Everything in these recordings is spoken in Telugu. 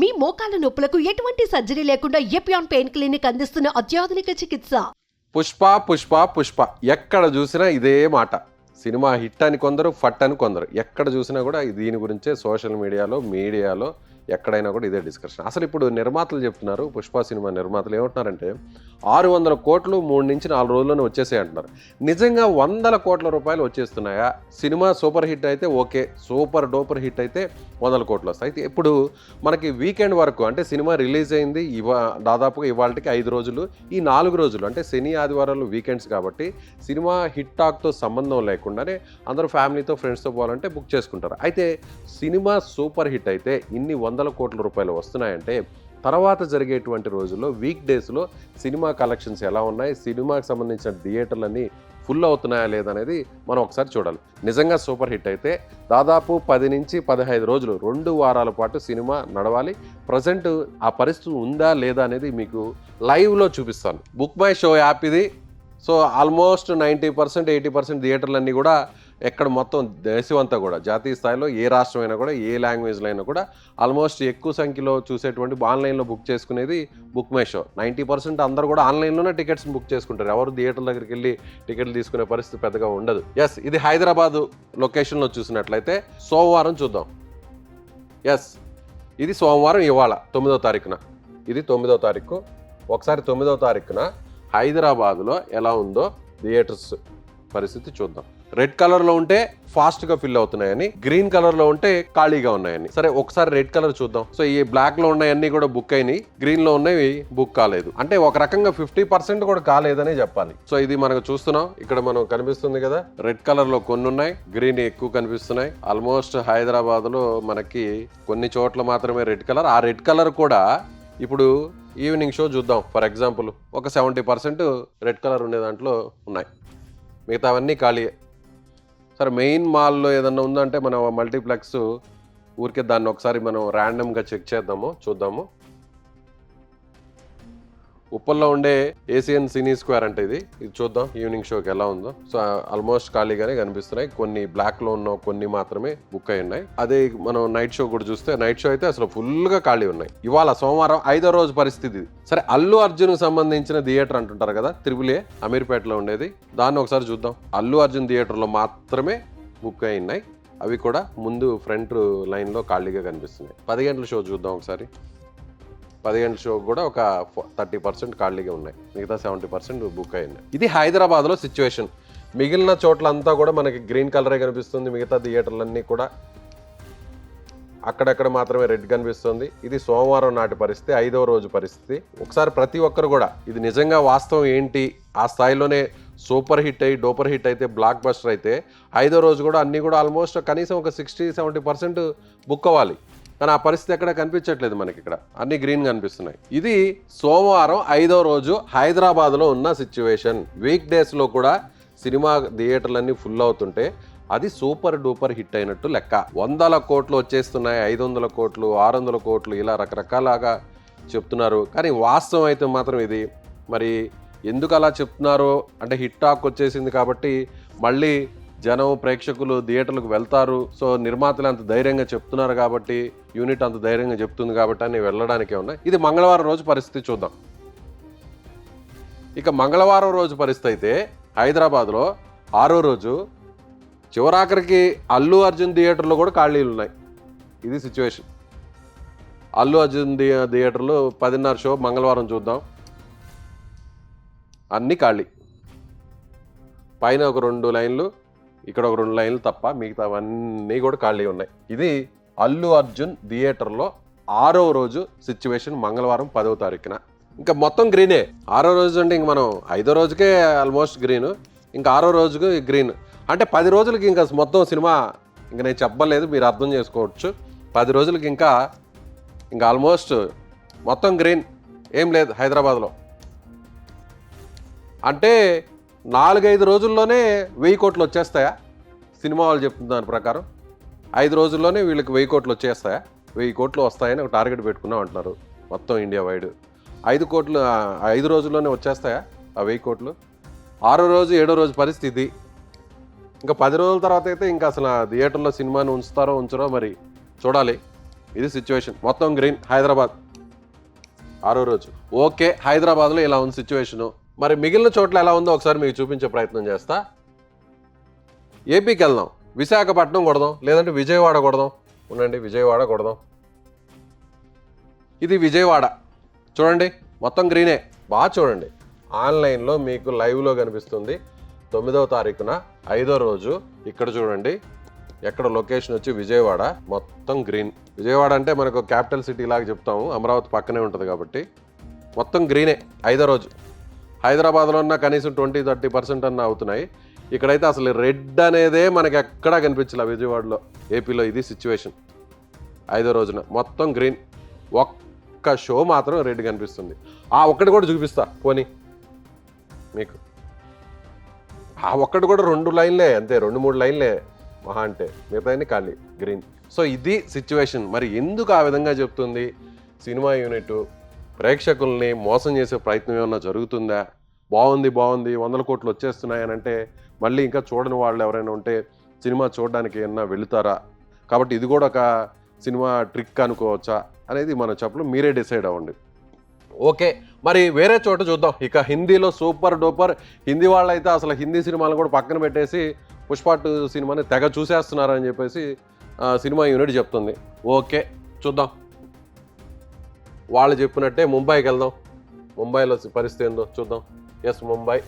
మీ మోకాల నొప్పులకు ఎటువంటి సర్జరీ లేకుండా ఎపియాన్ పెయిన్ క్లినిక్ అందిస్తున్న అత్యాధునిక చికిత్స? పుష్ప పుష్ప పుష్ప. ఎక్కడ చూసినా ఇదే మాట. సినిమా హిట్ అని కొందరు ఫట్ అని కొందరు. ఎక్కడ చూసినా కూడా దీని గురించే సోషల్ మీడియాలో మీడియాలో ఎక్కడైనా కూడా ఇదే డిస్కషన్. అసలు ఇప్పుడు నిర్మాతలు చెప్తున్నారు పుష్ప సినిమా నిర్మాతలు ఏమంటున్నారంటే ఆరు వందల కోట్లు మూడు నుంచి నాలుగు రోజుల్లోనే వచ్చేసాయి అంటున్నారు. నిజంగా వందల కోట్ల రూపాయలు వచ్చేస్తున్నాయా? సినిమా సూపర్ హిట్ అయితే ఓకే సూపర్ డూపర్ హిట్ అయితే వందల కోట్లు వస్తాయి. అయితే ఇప్పుడు మనకి వీకెండ్ వరకు అంటే సినిమా రిలీజ్ అయింది ఇవా దాదాపుగా ఇవాళకి ఐదు రోజులు ఈ నాలుగు రోజులు అంటే శని ఆదివారాలు వీకెండ్స్ కాబట్టి సినిమా హిట్ టాక్తో సంబంధం లేకుండానే అందరూ ఫ్యామిలీతో ఫ్రెండ్స్తో పోవాలంటే బుక్ చేసుకుంటారు. అయితే సినిమా సూపర్ హిట్ అయితే ఇన్ని వందల కోట్ల రూపాయలు వస్తున్నాయంటే తర్వాత జరిగేటువంటి రోజుల్లో వీక్ డేస్లో సినిమా కలెక్షన్స్ ఎలా ఉన్నాయి సినిమాకి సంబంధించిన థియేటర్లన్నీ ఫుల్ అవుతున్నాయా లేదనేది మనం ఒకసారి చూడాలి. నిజంగా సూపర్ హిట్ అయితే దాదాపు పది నుంచి పదహైదు రోజులు రెండు వారాల పాటు సినిమా నడవాలి. ప్రజెంట్ ఆ పరిస్థితి ఉందా లేదా అనేది మీకు లైవ్లో చూపిస్తాను. బుక్ మై షో యాప్ ఇది. So almost ninety percent eighty percent థియేటర్లన్నీ కూడా ఎక్కడ మొత్తం దేశం అంతా కూడా జాతీయ స్థాయిలో ఏ రాష్ట్రం అయినా కూడా ఏ లాంగ్వేజ్లో అయినా కూడా ఆల్మోస్ట్ ఎక్కువ సంఖ్యలో చూసేటువంటి ఆన్లైన్లో బుక్ చేసుకునేది book my show ninety percent అందరూ కూడా ఆన్లైన్లోనే టికెట్స్ బుక్ చేసుకుంటారు. ఎవరు థియేటర్ దగ్గరికి వెళ్ళి టికెట్లు తీసుకునే పరిస్థితి పెద్దగా ఉండదు. ఎస్ ఇది హైదరాబాద్ లొకేషన్లో చూసినట్లయితే సోమవారం చూద్దాం. ఎస్ ఇది సోమవారం ఇవాళ తొమ్మిదో తారీఖున. ఇది తొమ్మిదో తారీఖు. ఒకసారి తొమ్మిదో తారీఖున హైదరాబాద్లో ఎలా ఉందో థియేటర్స్ పరిస్థితి చూద్దాం. రెడ్ కలర్లో ఉంటే ఫాస్ట్గా ఫిల్ అవుతున్నాయని గ్రీన్ కలర్లో ఉంటే ఖాళీగా ఉన్నాయని. సరే ఒకసారి రెడ్ కలర్ చూద్దాం. సో ఈ బ్లాక్లో ఉన్నాయన్నీ కూడా బుక్ అయినాయి. గ్రీన్లో ఉన్నవి బుక్ కాలేదు. అంటే ఒక రకంగా ఫిఫ్టీ పర్సెంట్ కూడా కాలేదనే చెప్పాలి. సో ఇది మనకు చూస్తున్నాం. ఇక్కడ మనం కనిపిస్తుంది కదా రెడ్ కలర్లో కొన్ని ఉన్నాయి గ్రీన్ ఎక్కువ కనిపిస్తున్నాయి. ఆల్మోస్ట్ హైదరాబాద్లో మనకి కొన్ని చోట్ల మాత్రమే రెడ్ కలర్. ఆ రెడ్ కలర్ కూడా ఇప్పుడు ఈవినింగ్ షో చూద్దాం. ఫర్ ఎగ్జాంపుల్ ఒక సెవెంటీ పర్సెంట్ రెడ్ కలర్ ఉండే దాంట్లో ఉన్నాయి. మిగతావన్నీ ఖాళీయే. సరే మెయిన్ మాల్లో ఏదన్నా ఉందంటే మనం మల్టీప్లెక్స్ ఊరికే దాన్ని ఒకసారి మనం ర్యాండమ్గా చెక్ చేద్దాము చూద్దాము. ఉప్పల్లో ఉండే ఏసియన్ సినీ స్క్వేర్ అంటే ఇది. ఇది చూద్దాం ఈవినింగ్ షోకి ఎలా ఉందో. సో ఆల్మోస్ట్ ఖాళీగానే కనిపిస్తున్నాయి. కొన్ని బ్లాక్లో ఉన్న కొన్ని మాత్రమే బుక్ అయి ఉన్నాయి. అదే మనం నైట్ షో కూడా చూస్తే నైట్ షో అయితే అసలు ఫుల్గా ఖాళీ ఉన్నాయి. ఇవాళ సోమవారం ఐదో రోజు పరిస్థితి ఇది. సరే అల్లు అర్జున్ సంబంధించిన థియేటర్ అంటుంటారు కదా త్రిబులే అమీర్పేటలో ఉండేది. దాన్ని ఒకసారి చూద్దాం. అల్లు అర్జున్ థియేటర్లో మాత్రమే బుక్ అయి ఉన్నాయి. అవి కూడా ముందు ఫ్రంట్ లైన్లో ఖాళీగా కనిపిస్తున్నాయి. పది గంటల షో చూద్దాం ఒకసారి. పది గంటల షో కూడా ఒక థర్టీ పర్సెంట్ ఖాళీగా ఉన్నాయి. మిగతా సెవెంటీ పర్సెంట్ బుక్ అయింది ఇది హైదరాబాద్లో సిచ్యువేషన్ మిగిలిన చోట్లంతా కూడా మనకి గ్రీన్ కలరే కనిపిస్తుంది. మిగతా థియేటర్లన్నీ కూడా అక్కడక్కడ మాత్రమే రెడ్ కనిపిస్తుంది. ఇది సోమవారం నాటి పరిస్థితి ఐదవ రోజు పరిస్థితి. ఒకసారి ప్రతి ఒక్కరు కూడా ఇది నిజంగా వాస్తవం ఏంటి? ఆ స్థాయిలోనే సూపర్ హిట్ అయ్యి డోపర్ హిట్ అయితే బ్లాక్ బస్టర్ అయితే ఐదో రోజు కూడా అన్నీ కూడా ఆల్మోస్ట్ కనీసం ఒక సిక్స్టీ సెవెంటీ పర్సెంట్ బుక్ అవ్వాలి. కానీ ఆ పరిస్థితి ఎక్కడ కనిపించట్లేదు మనకి ఇక్కడ. అన్ని గ్రీన్ కనిపిస్తున్నాయి ఇది సోమవారం ఐదో రోజు హైదరాబాద్లో ఉన్న సిచ్యువేషన్ వీక్ డేస్లో కూడా సినిమా థియేటర్లన్నీ ఫుల్ అవుతుంటే అది సూపర్ డూపర్ హిట్ అయినట్టు లెక్క. వందల కోట్లు వచ్చేస్తున్నాయి ఐదు వందల కోట్లు ఆరు వందల కోట్లు ఇలా రకరకాలుగా చెప్తున్నారు. కానీ వాస్తవం అయితే మాత్రం ఇది. మరి ఎందుకు అలా చెప్తున్నారో? అంటే హిట్ టాక్ వచ్చేసింది కాబట్టి మళ్ళీ జనం ప్రేక్షకులు థియేటర్లకు వెళ్తారు. సో నిర్మాతలు అంత ధైర్యంగా చెప్తున్నారు కాబట్టి యూనిట్ అంత ధైర్యంగా చెప్తుంది కాబట్టి అని వెళ్ళడానికే ఉన్నాయి. ఇది మంగళవారం రోజు పరిస్థితి చూద్దాం. ఇక మంగళవారం రోజు పరిస్థితి అయితే హైదరాబాద్లో ఆరో రోజు చివరాఖరికి అల్లు అర్జున్ థియేటర్లో కూడా ఖాళీలు ఉన్నాయి. ఇది సిచ్యువేషన్. అల్లు అర్జున్ థి థియేటర్లో పదిన్నర షో మంగళవారం చూద్దాం. అన్నీ ఖాళీ. పైన ఒక రెండు లైన్లు. ఇక్కడ ఒక రెండు లైన్లు తప్ప మిగతావన్నీ కూడా ఖాళీ ఉన్నాయి. ఇది అల్లు అర్జున్ థియేటర్లో ఆరో రోజు సిచ్యువేషన్ మంగళవారం పదవ తారీఖున. ఇంకా మొత్తం గ్రీనే. ఆరో రోజు అంటే ఇంక మనం ఐదో రోజుకే ఆల్మోస్ట్ గ్రీన్. ఇంకా ఆరో రోజుకు గ్రీన్. అంటే పది రోజులకి ఇంకా మొత్తం సినిమా ఇంకా నేను చెప్పలేదు మీరు అర్థం చేసుకోవచ్చు. పది రోజులకి ఇంకా ఇంకా ఆల్మోస్ట్ మొత్తం గ్రీన్. ఏం లేదు హైదరాబాద్లో. అంటే నాలుగైదు రోజుల్లోనే వెయ్యి కోట్లు వచ్చేస్తాయా? సినిమా వాళ్ళు చెప్తున్న దాని ప్రకారం. ఐదు రోజుల్లోనే వీళ్ళకి వెయ్యి కోట్లు వచ్చేస్తాయా? వెయ్యి కోట్లు వస్తాయని ఒక టార్గెట్ పెట్టుకున్నాం అంటున్నారు మొత్తం ఇండియా వైడ్. ఐదు కోట్లు ఐదు రోజుల్లోనే వచ్చేస్తాయా ఆ వెయ్యి కోట్లు? ఆరో రోజు ఏడో రోజు పరిస్థితి. ఇంకా పది రోజుల తర్వాత అయితే ఇంకా అసలు థియేటర్లో సినిమాని ఉంచుతారో ఉంచరో మరి చూడాలి. ఇది సిచ్యువేషన్ మొత్తం గ్రీన్ హైదరాబాద్. ఆరో రోజు. ఓకే హైదరాబాద్లో ఇలా ఉంది సిచ్యువేషను మరి మిగిలిన చోట్ల ఎలా ఉందో ఒకసారి మీకు చూపించే ప్రయత్నం చేస్తా. ఏపీకి వెళ్దాం. విశాఖపట్నం కొడదాం. లేదంటే విజయవాడ కొడదాం. ఉండండి విజయవాడ కొడదాం. ఇది విజయవాడ. చూడండి మొత్తం గ్రీనే బాగా చూడండి. ఆన్లైన్లో మీకు లైవ్లో కనిపిస్తుంది. తొమ్మిదవ తారీఖున ఐదో రోజు. ఇక్కడ చూడండి ఎక్కడ లొకేషన్ వచ్చి విజయవాడ. మొత్తం గ్రీన్ విజయవాడ అంటే మనకు క్యాపిటల్ సిటీ లాగా చెప్తాము. అమరావతి పక్కనే ఉంటుంది కాబట్టి. మొత్తం గ్రీనే ఐదో రోజు. హైదరాబాద్లో ఉన్న కనీసం ట్వంటీ థర్టీ పర్సెంట్ అన్న అవుతున్నాయి. ఇక్కడైతే అసలు రెడ్ అనేదే మనకి ఎక్కడా కనిపించలే విజయవాడలో ఏపీలో ఇది సిచ్యువేషన్ ఐదో రోజున మొత్తం గ్రీన్. ఒక్క షో మాత్రం రెడ్ కనిపిస్తుంది. ఆ ఒక్కటి కూడా చూపిస్తా పోనీ. మీకు. ఆ ఒక్కటి కూడా రెండు లైన్లే అంతే రెండు మూడు లైన్లే. మహా అంటే మిగతా ఖాళీ గ్రీన్. సో ఇది సిచ్యువేషన్ మరి ఎందుకు ఆ విధంగా చెప్తుంది? సినిమా యూనిట్ ప్రేక్షకుల్ని మోసం చేసే ప్రయత్నం ఏమన్నా జరుగుతుందా? బాగుంది బాగుంది వందల కోట్లు వచ్చేస్తున్నాయని అంటే మళ్ళీ ఇంకా చూడని వాళ్ళు ఎవరైనా ఉంటే సినిమా చూడడానికి ఏమన్నా వెళుతారా? కాబట్టి ఇది కూడా ఒక సినిమా ట్రిక్ అనుకోవచ్చా? అనేది మనం చెప్పడం మీరే డిసైడ్ అవ్వండి. ఓకే మరి వేరే చోట చూద్దాం. ఇక హిందీలో సూపర్ డూపర్. హిందీ వాళ్ళైతే అసలు హిందీ సినిమాలు కూడా పక్కన పెట్టేసి పుష్ప టూ సినిమాని తెగ చూసేస్తున్నారని చెప్పేసి సినిమా యూనిట్ చెప్తుంది. ఓకే చూద్దాం. వాళ్ళు చెప్పినట్టే ముంబైకి వెళ్దాం. ముంబైలో పరిస్థితి ఏందో చూద్దాం. ఎస్ ముంబై.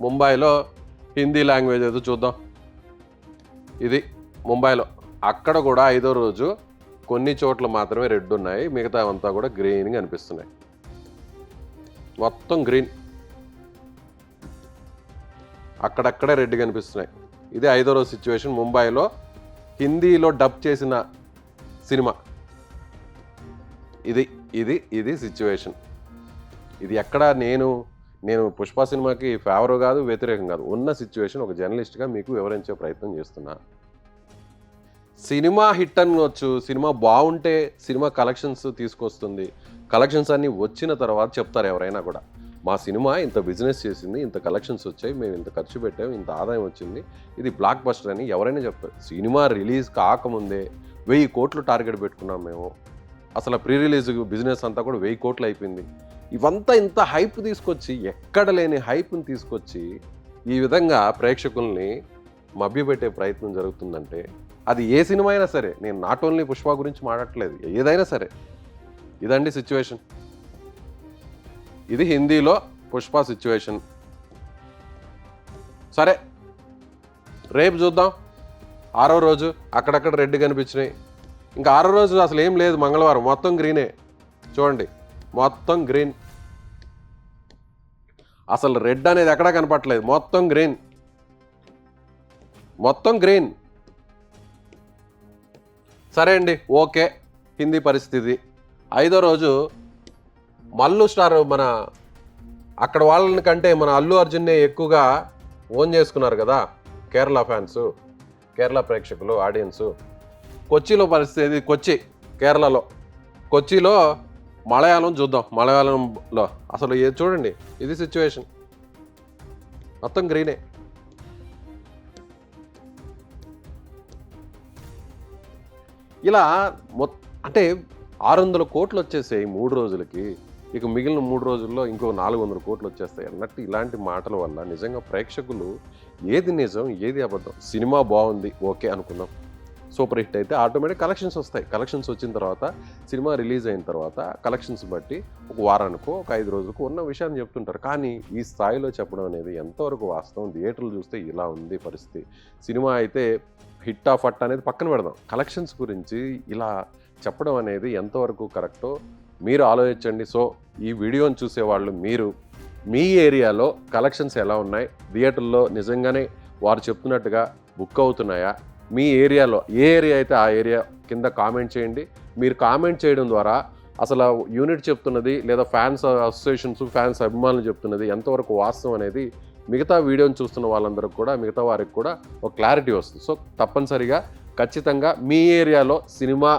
ముంబైలో హిందీ లాంగ్వేజ్ ఏదో చూద్దాం. ఇది ముంబైలో. అక్కడ కూడా ఐదో రోజు కొన్ని చోట్ల మాత్రమే రెడ్ ఉన్నాయి. మిగతా అంతా కూడా గ్రీన్గా అనిపిస్తున్నాయి. మొత్తం గ్రీన్. అక్కడక్కడే రెడ్ కనిపిస్తున్నాయి. ఇది ఐదో రోజు సిచ్యువేషన్ ముంబైలో హిందీలో డబ్ చేసిన సినిమా. ఇది ఇది ఇది సిచ్యువేషన్ ఇది ఎక్కడ నేను నేను పుష్ప సినిమాకి ఫేవర్ కాదు వ్యతిరేకం కాదు. ఉన్న సిచ్యువేషన్ ఒక జర్నలిస్ట్గా మీకు వివరించే ప్రయత్నం చేస్తున్నా. సినిమా హిట్ అనవచ్చు సినిమా బాగుంటే సినిమా కలెక్షన్స్ తీసుకొస్తుంది. కలెక్షన్స్ అన్నీ వచ్చిన తర్వాత చెప్తారు ఎవరైనా కూడా. మా సినిమా ఇంత బిజినెస్ చేసింది ఇంత కలెక్షన్స్ వచ్చాయి మేము ఇంత ఖర్చు పెట్టాము ఇంత ఆదాయం వచ్చింది ఇది బ్లాక్ బస్టర్ అని ఎవరైనా చెప్తారు సినిమా రిలీజ్ కాకముందే వెయ్యి కోట్లు టార్గెట్ పెట్టుకున్నాం మేము. అసలు ప్రీ రిలీజ్ బిజినెస్ అంతా కూడా వెయ్యి కోట్లు అయిపోయింది. ఇవంతా ఇంత హైప్ తీసుకొచ్చి ఎక్కడ లేని హైప్ని తీసుకొచ్చి ఈ విధంగా ప్రేక్షకుల్ని మభ్యపెట్టే ప్రయత్నం జరుగుతుందంటే అది ఏ సినిమా అయినా సరే నేను నాట్ ఓన్లీ పుష్ప గురించి మాట్లాడట్లేదు ఏదైనా సరే ఇదండి సిచ్యువేషన్ ఇది హిందీలో పుష్ప సిచ్యువేషన్ సరే రేపు చూద్దాం. ఆరో రోజు అక్కడక్కడ రెడ్ కనిపించినాయి. ఇంకా ఆరో రోజు అసలు ఏం లేదు మంగళవారం. మొత్తం గ్రీనే. చూడండి. మొత్తం గ్రీన్. అసలు రెడ్ అనేది ఎక్కడా కనపట్లేదు మొత్తం గ్రీన్. మొత్తం గ్రీన్. సరే అండి. ఓకే. హిందీ పరిస్థితి. ఐదో రోజు మల్లు స్టార్ మన అక్కడ వాళ్ళని కంటే మన అల్లు అర్జున్నే ఎక్కువగా ఓన్ చేసుకున్నారు కదా కేరళ ఫ్యాన్స్ కేరళ ప్రేక్షకులు ఆడియన్స్. కొచ్చిలో పరిస్థితి కొచ్చి కేరళలో. కొచ్చిలో మలయాళం చూద్దాం. మలయాళంలో అసలు ఇది చూడండి ఇది సిచ్యువేషన్ మొత్తం గ్రీనే ఇలా మొ అంటే ఆరు వందల కోట్లు వచ్చేసాయి మూడు రోజులకి. ఇక మిగిలిన మూడు రోజుల్లో ఇంకో నాలుగు వందల కోట్లు వచ్చేస్తాయి అన్నట్టు ఇలాంటి మాటల వల్ల నిజంగా ప్రేక్షకులు ఏది నిజం ఏది అబద్ధం? సినిమా బాగుంది ఓకే అనుకుందాం. సూపర్ హిట్ అయితే ఆటోమేటిక్ కలెక్షన్స్ వస్తాయి. కలెక్షన్స్ వచ్చిన తర్వాత సినిమా రిలీజ్ అయిన తర్వాత కలెక్షన్స్ బట్టి ఒక వారానికో ఒక ఐదు రోజులకు ఉన్న విషయాన్ని చెప్తుంటారు. కానీ ఈ స్థాయిలో చెప్పడం అనేది ఎంతవరకు వాస్తవం? థియేటర్లు చూస్తే ఇలా ఉంది పరిస్థితి. సినిమా అయితే హిట్ ఆఫ్ అట్ అనేది పక్కన పెడదాం. కలెక్షన్స్ గురించి ఇలా చెప్పడం అనేది ఎంతవరకు కరెక్టో మీరు ఆలోచించండి. సో ఈ వీడియోని చూసేవాళ్ళు మీరు మీ ఏరియాలో కలెక్షన్స్ ఎలా ఉన్నాయి? థియేటర్లో నిజంగానే వారు చెప్తున్నట్టుగా బుక్ అవుతున్నాయా? మీ ఏరియాలో ఏ ఏరియా అయితే ఆ ఏరియా కింద కామెంట్ చేయండి. మీరు కామెంట్ చేయడం ద్వారా అసలు యూనిట్ చెప్తున్నది లేదా ఫ్యాన్స్ అసోసియేషన్స్ ఫ్యాన్స్ అభిమానులు చెప్తున్నది ఎంతవరకు వాస్తవం అనేది మిగతా వీడియోని చూస్తున్న వాళ్ళందరికీ కూడా మిగతా వారికి కూడా ఒక క్లారిటీ వస్తుంది. సో తప్పనిసరిగా ఖచ్చితంగా మీ ఏరియాలో సినిమా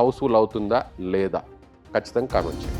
హౌస్ఫుల్ అవుతుందా లేదా ఖచ్చితంగా కామెంట్ చేయండి.